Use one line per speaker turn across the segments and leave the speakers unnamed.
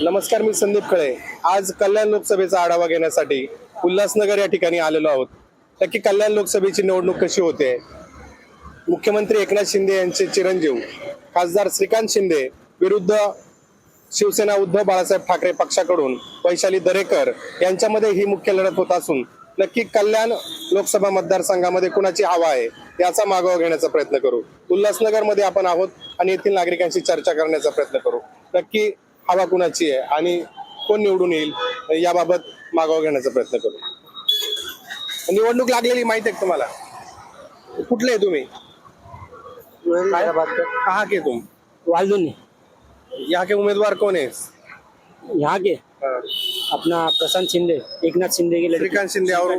नमस्कार मी संदीप खळे. आज कल्याण लोकसभेचा आढावा घेण्यासाठी उल्हासनगर या ठिकाणी आलेलो आहोत. नक्की कल्याण लोकसभेची निवडणूक कशी होते? मुख्यमंत्री एकनाथ शिंदे यांचे चिरंजीव खासदार श्रीकांत शिंदे विरुद्ध शिवसेना उद्धव बाळासाहेब ठाकरे पक्षाकडून वैशाली दरेकर यांच्यामध्ये ही मुख्य लढत होत असून नक्की कल्याण लोकसभा मतदारसंघामध्ये कुणाची हवा आहे याचा मागोवा घेण्याचा प्रयत्न करू. उल्हासनगरमध्ये आपण आहोत आणि येथील नागरिकांशी चर्चा करण्याचा प्रयत्न करू. नक्की हवा कुणाची आहे आणि कोण निवडून येईल याबाबत मागोवा घेण्याचा प्रयत्न करू. निवडणूक लागलेली माहिती आहे तुम्हाला? कुठले आहे तुम्ही? कहा के तुम?
वाल्दुनी.
यहाँ के उम्मीदवार कौन है
यहाँ के अपना प्रशांत शिंदे एकनाथ शिंदे के
श्रीकांत शिंदे और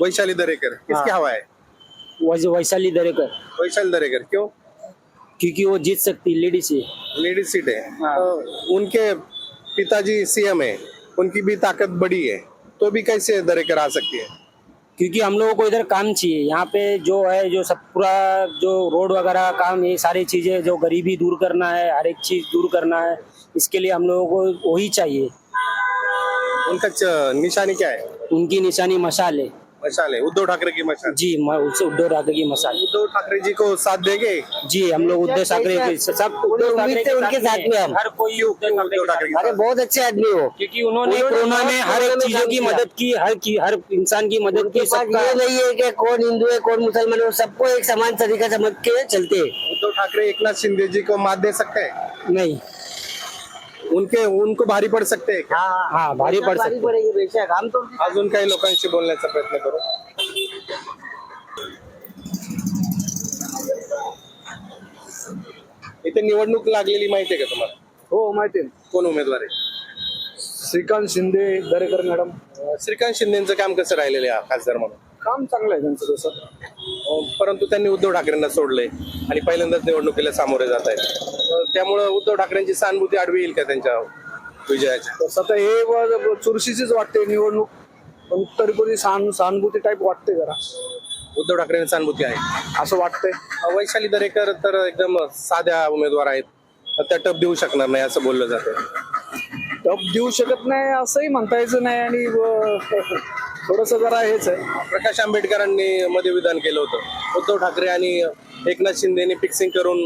वैशाली दरेकर. किसकी हवा है
वैशाली दरेकर.
वैशाली दरेकर. क्यों?
क्योंकि वो जीत सकती लेडीज़ है।
लेडीज़ सीट है। तो उनके पिताजी सीएम है उनकी भी ताकत बड़ी है तो भी कैसे दरेकर आ सकती है?
क्योंकि हम लोगों को इधर काम चाहिए। यहाँ पे जो है जो सब पूरा जो रोड वगैरह काम ये सारी चीज़ें जो गरीबी दूर करना है हर एक चीज़ दूर करना है इसके लिए हम लोगों को वही चाहिए।
उनका निशानी क्या है?
उनकी निशानी मशाल है।
मशाल है उद्धव ठाकरे की मशाल?
जी म- उससे उद्धव ठाकरे की मशाल।
उद्धव ठाकरे जी को साथ देंगे?
जी हम लोग उद्धव ठाकरे के सब उद्धव ठाकरे के
उनके साथ में हम।
हर कोई उद्धव ठाकरे
उद्धव
के
ठाकरे
साथ
के
अरे बहुत अच्छे आदमी हो।
क्योंकि उन्होंने
उन्होंने
कोरोना में हर एक चीजों की। मदद की हर की हर इंसान की मदद
उनके
की
पास
सबका।
ये नहीं है कि कौन हिंदू है कौन मुसलमान है वो सबको एक समान तरीका समझ के चलते। हैं
उद्धव ठाकरे एकनाथ शिंदे जी को मात दे सकते हैं?
नहीं।
उनके उनको भारी पड सकते हैं?
हाँ भारी पड़ सकते
पड़ेगी बेशक। हम तो
अजून काही लोकांशी बोलण्याचा प्रयत्न करू. इथे निवडणूक लागलेली माहिती आहे का तुम्हाला?
हो माहिती
कोण उमेदवार आहे?
श्रीकांत शिंदे दरेकर मॅडम.
श्रीकांत शिंदेचं काम कसं राहिलेलं आहे खासदार म्हणून?
काम चांगलं आहे त्यांचं तसं.
अं, परंतु त्यांनी उद्धव ठाकरेंना सोडलंय आणि पहिल्यांदाच निवडणुकीला सामोरे जात आहेत. त्यामुळं उद्धव ठाकरेंची सहानुभूती आडवी येईल का त्यांच्या विजयाच्या
तसं हे व- चुरशीचीच वाटते निवडणूक पण तरी कोणी सहान सहानुभूती टाईप वाटते जरा.
उद्धव ठाकरेंची सहानुभूती आहे.
असं वाटतंय.
वैशाली दरेकर तर एकदम साध्या उमेदवार आहेत. तर त्या टप देऊ शकणार नाही असं बोललं जातं.
टप देऊ शकत नाही असंही म्हणता यायचं नाही आणि थोडस जरा हेच आहे.
प्रकाश आंबेडकरांनी मध्ये विधान केलं होतं. उद्धव ठाकरे आणि एकनाथ शिंदेनी फिक्सिंग करून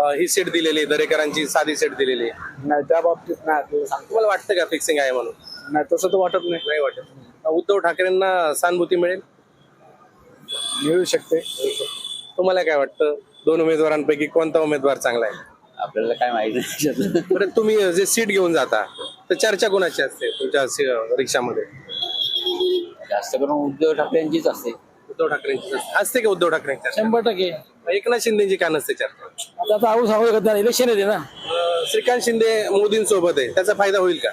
ही सीट दिलेली आहे, दरेकरांची साधी सीट दिलेली.
नाही त्या बाबतीत नाही. आपल्याला सांगतो
तुम्हाला वाटतं का फिक्सिंग आहे म्हणून?
नाही तसं तर वाटत नाही.
नाही वाटत. उद्धव ठाकरेंना सहानुभूती मिळेल?
मिळू शकते.
तुम्हाला काय वाटतं? दोन उमेदवारांपैकी कोणता उमेदवार चांगला आहे?
आपल्याला काय माहिती नाही
बरं तुम्ही जे सीट घेऊन जाता तर चर्चा कोणाची असते तुमच्या सी- रिक्षामध्ये?
जास्त करून उद्धव ठाकरे यांचीच असते.
उद्धव ठाकरेंची असते. असते का उद्धव ठाकरेंची
शंभर टक्के.
एकनाथ शिंदेची का नसते चर्चा?
आता आता आऊ सांगू शकत नाही इलेक्शन येते ना.
अं, श्रीकांत शिंदे मोदींसोबत आहे त्याचा फायदा होईल का?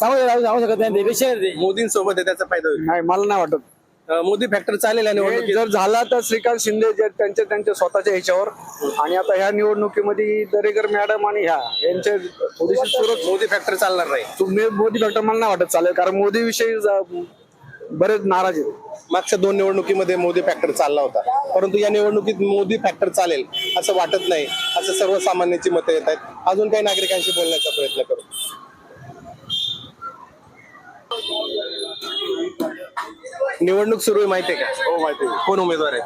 सांगू सांगू शकत नाही इलेक्शन येते.
मोदींसोबत आहे त्याचा फायदा होईल
नाही मला नाही वाटत.
अं, मोदी फॅक्टर चालेल या
हे
निवडणुकीत.
जर झाला तर श्रीकांत शिंदे जे त्यांच्या त्यांच्या स्वतःच्या ह्याच्यावर. आणि आता ह्या निवडणुकीमध्ये दरेकर मॅडम आणि ह्या यांचे थोडीशी सुरत
मोदी फॅक्टर चालणार नाही.
तुम्ही मोदी फॅक्टर मला नाही वाटत चालेल कारण मोदी विषयी ज- बरेच नाराज आहेत.
मागच्या दोन निवडणुकीमध्ये मोदी फॅक्टर चालला होता. परंतु या निवडणुकीत मोदी फॅक्टर चालेल असं वाटत नाही. असं सर्वसामान्यांची मतं येत आहेत. अजून काही नागरिकांशी बोलण्याचा प्रयत्न करू. निवडणूक सुरू आहे माहिती आहे का? हो माहिती कोण उमेदवार आहे?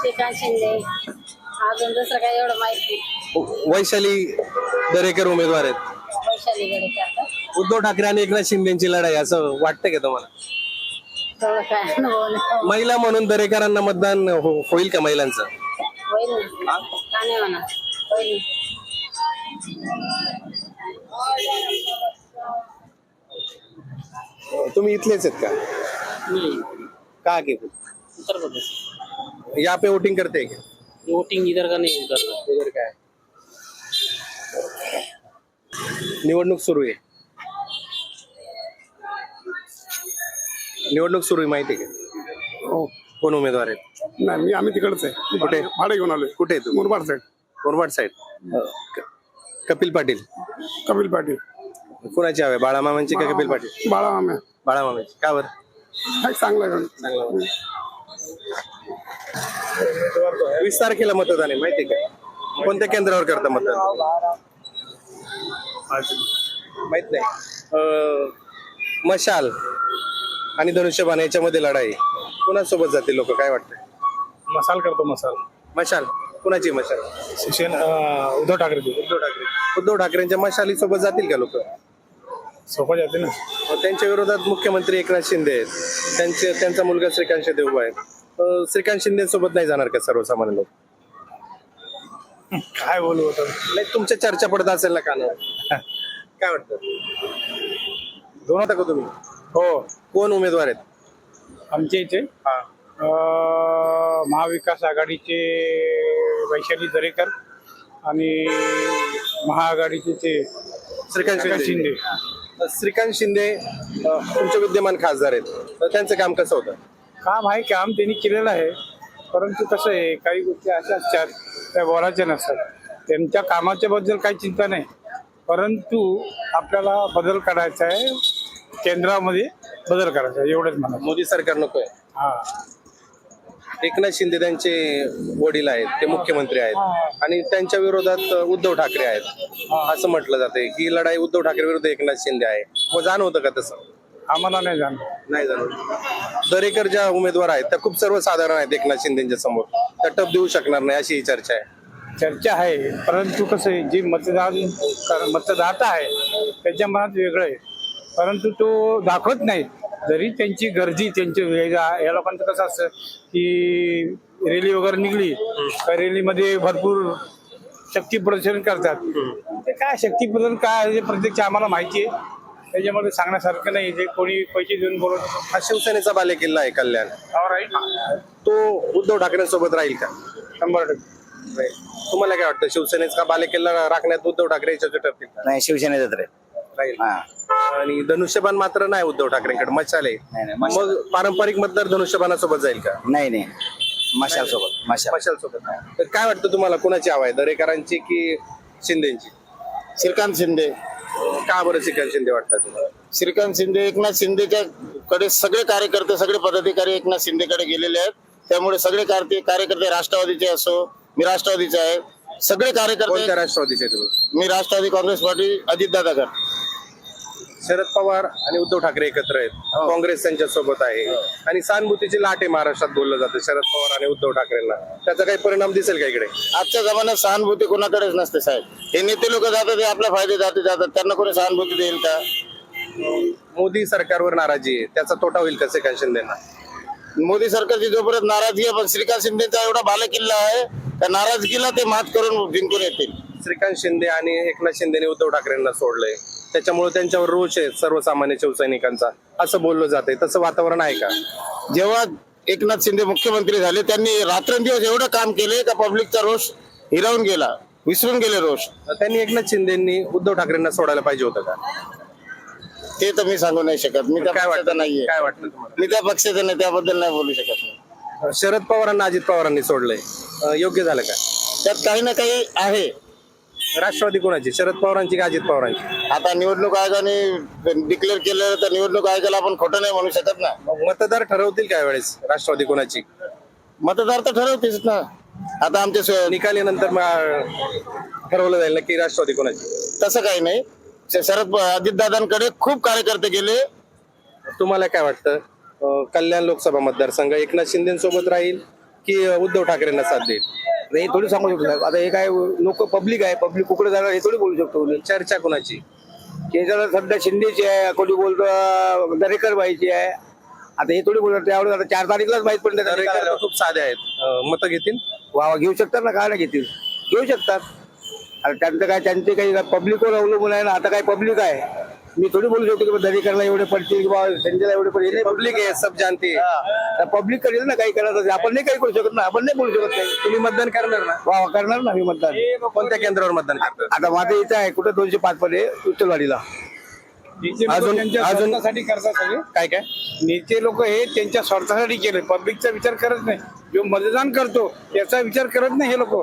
श्रीकांत शिंदे. अजून दुसरं काही एवढं माहिती नाही.
वैशाली दरेकर उमेदवार आहेत.
वैशाली गडेकर?
उद्धव ठाकरे आणि एकनाथ शिंदेची लढाई असं वाटतंय का तुम्हाला?
तेवढं काय अनुभव नाही.
महिला म्हणून दरेकरांना मतदान हो- होईल का महिलांचं?
होईल ना. का नाही म्हणा होईल ना.
तुम्ही इथलेच आहेत का? कहाँ के
उत्तर प्रदेश.
यहाँ पे वोटिंग करते हैं क्या
वोटिंग इधर का नहीं उधर का?
उधर काय निवडणूक सुरू आहे. निवडणूक सुरू आहे माहिती आहे का? कोण उमेदवार आहेत?
नाही मी आम्ही तिकडच. आहे
कुठे?
भाडे घेऊन आलोय.
कुठे आहे तुम्ही
मुरबाड
मुरबाड साईड कपिल पाटील.
कपिल पाटील.
कुणाची हवे? बाळामामांची का कपिल पाटील?
बाळा माम्या
बाळामामांची. का बरं?
काय चांगलं आहे.
वीस तारखेला मतदान आहे माहिती आहे का? कोणत्या केंद्रावर करता मतदान? माहीत नाही. अं, मशाल. आणि धनुष्यबाण याच्यामध्ये लढाई. कुणासोबत जातील लोक? काय वाटतं
मसाल करतो मसाल.
मशाल. कुणाची मशाल?
शिवसेना उद्धव ठाकरे
उद्धव ठाकरे. उद्धव ठाकरेंच्या मशाली सोबत जातील का लोक?
सोपा जाते ना.
त्यांच्या विरोधात मुख्यमंत्री एकनाथ शिंदे आहेत. त्यांचे त्यांचा मुलगा श्रीकांत शिंदे उभा आहे. अं, श्रीकांत शिंदे सोबत नाही जाणार का सर्वसामान्य लोक?
काय बोलू होतं
नाही तुमच्या चर्चा पडत असेल ना कानावर. काय वाटतं? दोन होता का तुम्ही?
हो.
कोण उमेदवार आहेत?
आमच्या इथे.
हा.
अं, महाविकास आघाडीचे वैशाली दरेकर आणि महाआघाडीचे ते
श्रीकांत
श्रीकांत
शिंदे.
शिंदे.
श्रीकांत शिंदे अं, तुमचे विद्यमान खासदार आहेत. तर त्यांचं काम कसं होतं?
काम आहे काम त्यांनी केलेलं आहे. परंतु कसं आहे काही गोष्टी अशा असतात त्या बोलायच्या नसतात. त्यांच्या कामाच्या बद्दल काही चिंता नाही. परंतु आपल्याला बदल करायचा आहे. केंद्रामध्ये बदल करायचा एवढंच म्हणा
मोदी सरकार नकोय.
हा.
एकनाथ शिंदे त्यांचे वडील आहेत ते मुख्यमंत्री आहेत. आणि त्यांच्या विरोधात उद्धव ठाकरे आहेत. असं म्हटलं जाते ही लढाई उद्धव ठाकरे विरुद्ध एकनाथ शिंदे आहे. व जाण होतं का तसं?
आम्हाला नाही जाणं
नाही जाणवत. दरेकर ज्या उमेदवार आहेत त्या खूप सर्वसाधारण आहेत एकनाथ शिंदेच्या समोर. त्या टप देऊ शकणार नाही अशी ही चर्चा आहे.
चर्चा आहे परंतु कसं आहे जे मतदान मतदाता आहे त्याच्या मनात वेगळं आहे. परंतु तो दाखवत नाही. जरी त्यांची गर्दी त्यांची या लोकांचं कसं असतं की रॅली वगैरे निघली तर रॅलीमध्ये भरपूर शक्ती प्रदर्शन करतात. ते काय शक्ती प्रदर्शन काय आहे हे प्रत्यक्ष आम्हाला माहिती आहे. त्याच्यामध्ये सांगण्यासारखं नाही जे कोणी पैसे देऊन बोलत
हा शिवसेनेचा बालेकिल्ला आहे कल्याण. तो उद्धव ठाकरेंसोबत राहील का?
शंभर टक्के.
तुम्हाला काय वाटतं शिवसेनेचा बालेकिल्ला राखण्यात उद्धव ठाकरे याच्या ठरतील
नाही शिवसेनेचाच रे
राहील.
हा.
आणि धनुष्यबाण मात्र नाही उद्धव ठाकरेंकडे मशाल. आहे
नाही नाही मशाल.
मग पारंपरिक मतदार धनुष्यबाणासोबत जाईल का?
नाही नाही. मशाल सोबत मशाल
मशाल. सोबत तर काय वाटतं तुम्हाला कोणाची हवा आहे दरेकरांची की शिंदेची?
श्रीकांत शिंदे.
का बरं श्रीकांत शिंदे वाटतात तुम्हाला?
श्रीकांत शिंदे एकनाथ शिंदेच्या कडे सगळे कार्यकर्ते सगळे पदाधिकारी एकनाथ शिंदेकडे गेलेले आहेत. त्यामुळे सगळे कार्य- कार्यकर्ते राष्ट्रवादीचे असो मी राष्ट्रवादीचे आहे. सगळे कार्यकर्ते
राष्ट्रवादीचे तुम्ही?
मी राष्ट्रवादी काँग्रेस पार्टी अजितदादागड
शरद पवार आणि उद्धव ठाकरे एकत्र आहेत. काँग्रेस त्यांच्यासोबत आहे आणि सहानुभूतीची लाट आहे महाराष्ट्रात बोललं जातं. शरद पवार आणि उद्धव ठाकरेंना. त्याचा काही परिणाम दिसेल का इकडे?
आजच्या जमान्यात सहानुभूती कोणाकडेच नसते साहेब. हे नेते लोक जातात ते आपल्या फायदे जाते जातात. त्यांना कोणी सहानुभूती देईल का?
मोदी सरकारवर नाराजी आहे. त्याचा तोटा होईल का श्रीकांत शिंदेना?
मोदी सरकारची जोपर्यंत नाराजगी आहे पण श्रीकांत शिंदेचा एवढा बालेकिल्ला आहे त्या नाराजगीला ते मात करून जिंकून येतील?
श्रीकांत शिंदे आणि एकनाथ शिंदेने उद्धव ठाकरेंना सोडलंय. त्याच्यामुळे त्यांच्यावर रोष आहे सर्वसामान्य शिवसैनिकांचा. असं बोललं जातंय. तसं वातावरण आहे का?
जेव्हा एकनाथ शिंदे मुख्यमंत्री झाले त्यांनी रात्रंदिवस एवढं काम केले का पब्लिकचा रोष हिरावून गेला विसरून गेले रोष.
त्यांनी एकनाथ शिंदेनी उद्धव ठाकरेंना सोडायला पाहिजे होतं का?
ते तर मी सांगू नाही शकत. मी त्या
काय वाटतं?
नाहीये.
काय वाटतं तुम्हाला?
मी त्या पक्षाचा नाही त्याबद्दल नाही बोलू शकत मी.
शरद पवारांना अजित पवारांनी सोडलंय. अं, योग्य झालं का?
त्यात काही ना काही आहे.
राष्ट्रवादी कोणाची? शरद पवारांची का अजित पवारांची?
आता निवडणूक आयोगाने डिक्लेअर केलं तर निवडणूक आयोगाला आपण खोटं नाही म्हणू शकत ना.
मग मतदार ठरवतील काय वेळेस राष्ट्रवादी कोणाची?
मतदार तर ठरवतेच ना. आता आमचे स्व-
निकालीनंतर मग ठरवलं जाईल नक्की राष्ट्रवादी कोणाची?
तसं काही नाही. श- शरद अजितदादांकडे खूप कार्यकर्ते गेले.
तुम्हाला काय वाटतं? अं, कल्याण लोकसभा मतदारसंघ एकनाथ शिंदेसोबत राहील की अं, उद्धव ठाकरेंना साथ देईल?
हे थोडी सांगू शकतो. साहेब आता हे काय लोक पब्लिक आहे पब्लिक कुकडे जाणार हे थोडी बोलू शकतो.
चर्चा कोणाची?
केंद्राला सध्या शिंदेची आहे कोणी बोलतो दरेकर बाईची आहे. आता हे थोडी बोलतो त्यावेळेस आता चार तारीखलाच माहीत पडलं त्याचा
दरेकर. खूप साधे आहेत. मतं घेतील?
वा घेऊ शकतात ना काय ना घेतील? घेऊ शकतात. आता त्यांचं काय त्यांचे काही पब्लिकवर अवलंबून आहे ना आता काय पब्लिक आहे? मी थोडी बोलू शकतो की दरेकरला एवढे पडतील किंवा संजयला एवढे पडतील.
पब्लिक आहे सब जानते
पब्लिक करेल ना काही करायचं आपण नाही काही करू शकत ना. आपण नाही बोलू शकत काही.
तुम्ही मतदान करणार ना?
वा करणार ना मी मतदान.
कोणत्या केंद्रावर मतदान
आता माझं इथं आहे. कुठं? दोनशे पाच मध्ये
नेते लोकं
अजून-
स्वार्थासाठी करतात सगळे.
काय काय?
नेते लोक हे त्यांच्या स्वार्थासाठी केले. पब्लिकचा विचार करत नाही. जो मतदान करतो त्याचा विचार करत नाही हे लोक.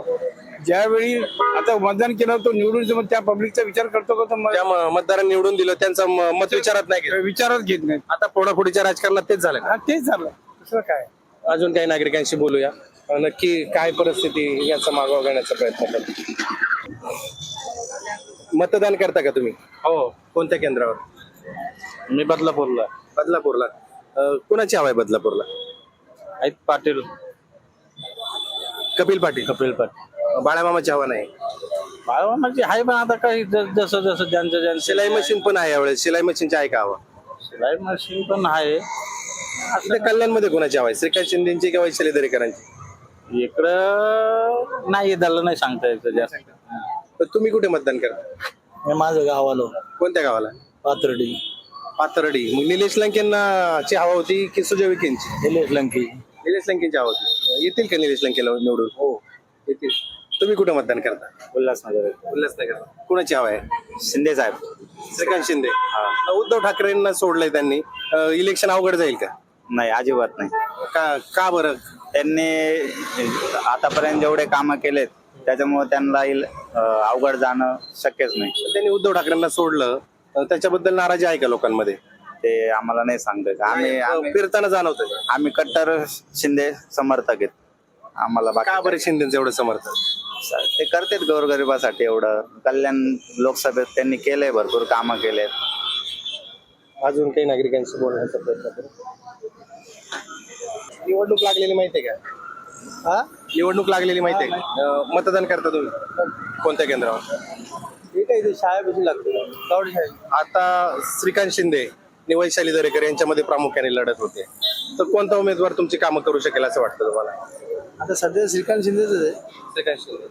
ज्यावेळी आता मतदान केलं तो निवडून त्या पब्लिकचा विचार करतो का तो म-
ज्या म- मतदारांनी निवडून दिलं त्यांचं मत विचारात नाही घेत.
विचारच घेत नाही.
आता फोडाफोडीच्या राजकारणात तेच झालं?
हा तेच झालं. दुसरं काय?
अजून काही नागरिकांशी बोलूया. नक्की काय परिस्थिती याचा मागोवा घेण्याचा प्रयत्न करतो. मतदान करता का तुम्ही?
हो.
कोणत्या केंद्रावर?
मी बदलापूरला.
बदलापूरला. कुणाची हवा आहे बदलापूरला?
आहेत पाटील.
कपिल पाटील.
कपिल पाटील.
बाळामामाची हवा नाही.
म्हणजे आहे पण आता काही ज- जसं जसं ज्यांचं ज्यांचं
शिलाई मशीन पण आहे यावेळेस. शिलाई मशीनची आहे का हवा?
सिलाई मशीन पण आहे.
इथे कल्याणमध्ये कोणाची हवा आहे? श्रीकांत शिंदेची किंवा वैशाली दरेकरांची
इकडं नाही झालं नाही सांगता येतं जास्त.
तर तुम्ही कुठे मतदान करता?
हे माझं गाव आलो.
कोणत्या गावाला?
पाथर्डी.
पाथर्डी. मग निलेश लंकेंना ची हवा होती की सुजय विखेंची?
निलेश लंकी.
निलेश लंकेंची हवा होती. येतील का निलेश लंकेला निवडून? हो. येतील. तुम्ही कुठे मतदान करता?
उल्हासनगर.
उल्हासनगर. कुणाची हवा आहे?
शिंदे साहेब.
श्रीकांत शिंदे. उद्धव ठाकरेंना सोडलंय त्यांनी. अं, इलेक्शन अवघड जाईल का?
नाही अजिबात नाही.
का का बरं?
त्यांनी आतापर्यंत जेवढे कामं केलेत त्याच्यामुळे त्यांना इल- अं, अवघड जाणं शक्यच नाही.
त्यांनी उद्धव ठाकरेंना सोडलं. अं, त्याच्याबद्दल नाराजी आहे का लोकांमध्ये?
ते आम्हाला नाही सांगता. आम्ही
फिरताना जाणवतं
आम्ही कट्टर शिंदे समर्थक आहेत. आम्हाला
का
बाकी
बरं शिंदेचं एवढं समर्थन?
ते करतेत गोरगरिबासाठी एवढं. कल्याण लोकसभेत त्यांनी केलंय भरपूर कामं केलेत.
अजून काही नागरिकांशी बोलण्याचा प्रयत्न करू? निवडणूक लागलेली माहिती आहे का निवडणूक लागलेली माहिती आहे का? अं, मतदान करता तुम्ही? कोणत्या केंद्रावर?
शाळेपासून लागतो.
आता श्रीकांत शिंदे आणि वैशाली दरेकर यांच्यामध्ये प्रामुख्याने लढत होते. तर कोणता उमेदवार तुमची कामं करू शकेल असं वाटतं तुम्हाला?
आता सध्या श्रीकांत शिंदेच आहे.
श्रीकांत शिंदे.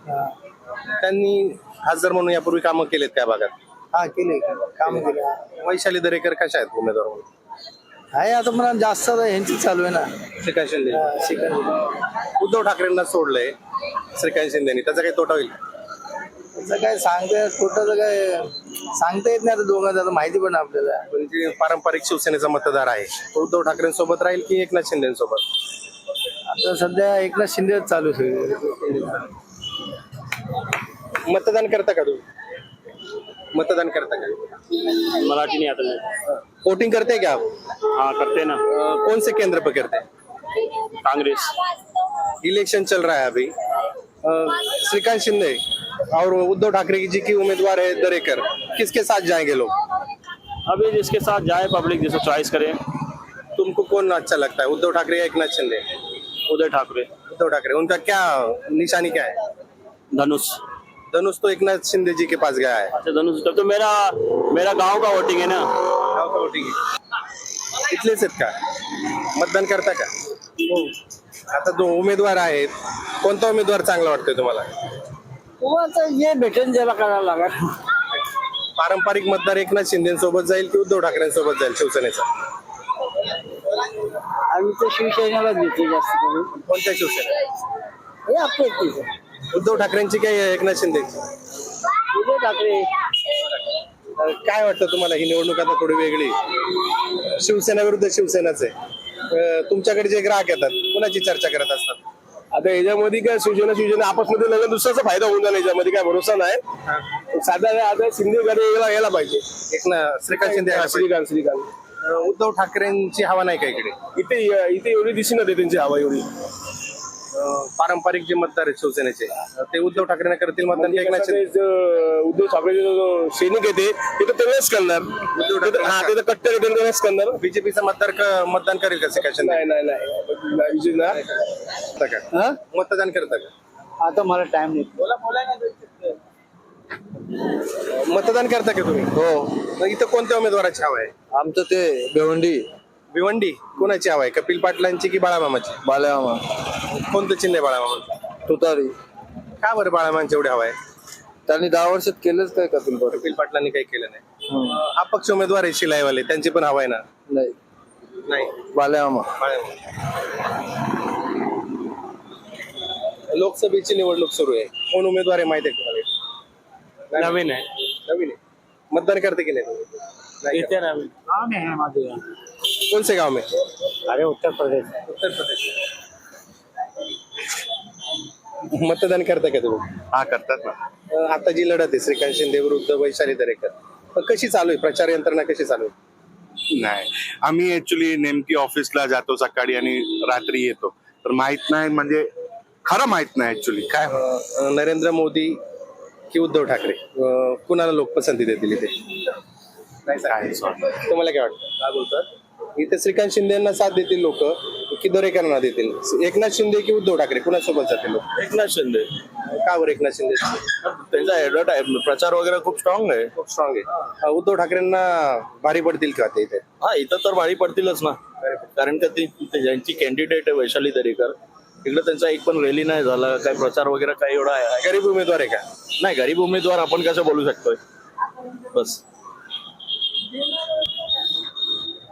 त्यांनी खासदार म्हणून यापूर्वी कामं केलेत काय भागात?
हा केले काम केले.
वैशाली दरेकर कशा आहेत उमेदवार म्हणून?
आहे आता मला जास्त ह्यांची चालू आहे ना.
श्रीकांत शिंदे.
श्रीकांत
उद्धव ठाकरेंना सोडलंय श्रीकांत शिंदेनी. त्याचा काही तोटा होईल?
त्याचं काय सांगता कुठं काय सांगता येत नाही आता दोघांचं आता माहिती पण आपल्याला.
म्हणजे पारंपरिक शिवसेनेचा मतदार आहे तो उद्धव ठाकरेंसोबत राहील की एकनाथ शिंदेसोबत?
आता सध्या एकनाथ शिंदे चालू.
मतदान करता का तुम्ही? मतदान करता का?
मराठी नहीं आता मेरे
वोटिंग करते हैं क्या आप
हाँ करते हैं ना.
अ, कौन से केंद्र पर करते हैं
कांग्रेस.
इलेक्शन चल रहा है अभी. अ, श्रीकांत शिंदे और उद्धव ठाकरे जी की उम्मीदवार है दरेकर किसके साथ जाएँगे लोग?
अभी जिसके साथ जाए पब्लिक जिसे चॉइस करे।
तुमको कौन अच्छा लगता है उद्धव ठाकरे या एकनाथ शिंदे?
उदय ठाकरे.
उद्धव ठाकरे. उनका क्या निशानी क्या है?
धनुष.
धनुष तो एकनाथ शिंदे जी के पास गया है।
अच्छा धनुष. तब तो मेरा मेरा गांव का वोटिंग है ना?
गाव का voting आहे. इथलेच आहेत का मतदान करता का आता दो उमेदवार आहेत कोणता उमेदवार चांगला वाटतोय तुम्हाला?
आता ये भेटेन ज्याला करायला लागेल.
पारंपरिक मतदार एकनाथ शिंदेसोबत जाईल की उद्धव ठाकरेंसोबत जाईल शिवसेनेचा?
आम्ही तर शिवसेनेलाच देतो जास्त करून.
कोणत्या शिवसेना?
हे आपले इथेच.
उद्धव ठाकरेंची काय एकनाथ शिंदेची
उद्धव ठाकरे.
अं, काय वाटतं तुम्हाला? ही निवडणूक आता थोडी वेगळी. शिवसेना विरुद्ध शिवसेनाच आहे. अं, तुमच्याकडे जे ग्राहक येतात कुणाची चर्चा करत असतात?
आता याच्यामध्ये काय शिवसेना शिवसेना आपसमध्ये लग्न दुसऱ्याचा फायदा होऊन जाईल याच्यामध्ये काय भरोसा नाही. साधा आता शिंदे गडे यायला यायला पाहिजे.
एकनाथ श्रीकांत शिंदे यायला पाहिजे.
श्रीकांत श्रीकांत.
उद्धव ठाकरेंची हवा नाही का इकडे?
इथे इथे एवढी दिसून येते त्यांची हवा एवढी.
अं, पारंपरिक जे मतदार आहेत शिवसेनेचे ते उद्धव ठाकरेंना करतील मतदान की एकनाथ शिंदे?
कसं आहे, ज- उद्धव ठाकरे जो सैनिक आहे ते ते तर तेव्हाच करणार. ते तर- हा ते तर कट्टर आहे, ते तेव्हाच करणार.
बीजेपीचा मतदार क- मतदान करेल का शिंदे
नाही नाही नाही. नाही, विजय ना.
करता का? मतदान करता का?
आता मला टाइम नाही.
मतदान करता का तुम्ही? हो. इथं कोणत्या उमेदवाराची हवा आहे?
आमचं ते भिवंडी.
भिवंडी कोणाची हवा आहे? कपिल पाटलांची की बाळामामाची?
बाल्यामा
कोणतं चिन्ह आहे बाळामामाचं?
तुतारी.
का बरं बाळामामांची एवढी हवा आहे?
त्यांनी दहा वर्षात केलंच काय कपिल पाटील
कपिल पाटलांनी काही केलं नाही. अपक्ष उमेदवार आहे शिलाईवाले त्यांची पण हवा आहे ना?
नाही.
नाही.
बाल्यामा
लोकसभेची निवडणूक सुरू आहे. कोण उमेदवार आहे माहिती आहे तुम्हाला
नवीन है
नवीन आहे. मतदान करते की नाही? नाही करत.
गाव नाही माझे.
कौन से गाव में
अरे उत्तर प्रदेश.
उत्तर प्रदेश. मतदान करता का तुम्ही?
हा करतात ना.
अं, आता जी लढत आहे श्रीकांत शिंदे विरुद्ध वैशाली दरेकर. पण कशी चालू आहे? प्रचार यंत्रणा कशी चालू आहे?
नाही. आम्ही ऍक्च्युली नेमकी ऑफिसला जातो सकाळी आणि रात्री येतो. तर माहीत नाही म्हणजे खरं माहीत नाही ऍक्च्युली काय?
अं, नरेंद्र मोदी की उद्धव ठाकरे अं, कुणाला लोक पसंती देतील इथे? नाही सांगता. तुम्हाला काय वाटतं? काय बोलतात? इथे श्रीकांत शिंदे यांना साथ देतील लोक की दरेकरांना देतील? एकनाथ शिंदे की उद्धव ठाकरे कुणासोबत जातील लोक?
एकनाथ शिंदे.
का बरं एकनाथ शिंदे?
त्यांचा ऍडव्हर्टाईज प्रचार वगैरे खूप स्ट्रॉंग आहे.
खूप स्ट्रॉंग आहे. अं, उद्धव ठाकरेंना भारी पडतील का ते इथे?
हा इथं तर भारी पडतीलच ना. कारण का ती ती ज्यांची कॅन्डिडेट आहे वैशाली दरेकर. इकडे त्यांचा एक पण रॅली नाही झाला काही प्रचार वगैरे काही एवढा आहे?
गरीब उमेदवार आहे का?
नाही गरीब उमेदवार आपण कसं बोलू शकतोय? बस.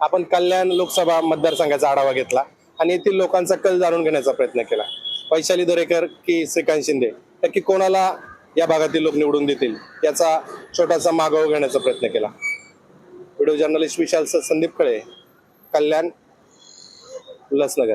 आपण कल्याण लोकसभा मतदारसंघाचा आढावा घेतला आणि येथील लोकांचा कल जाणून घेण्याचा प्रयत्न केला. वैशाली दरेकर की श्रीकांत शिंदे नक्की कोणाला या भागातील लोक निवडून देतील याचा छोटासा मागोवा घेण्याचा प्रयत्न केला. व्हिडिओ जर्नलिस्ट विशाल संदीप कळे कल्याण उल्हासनगर.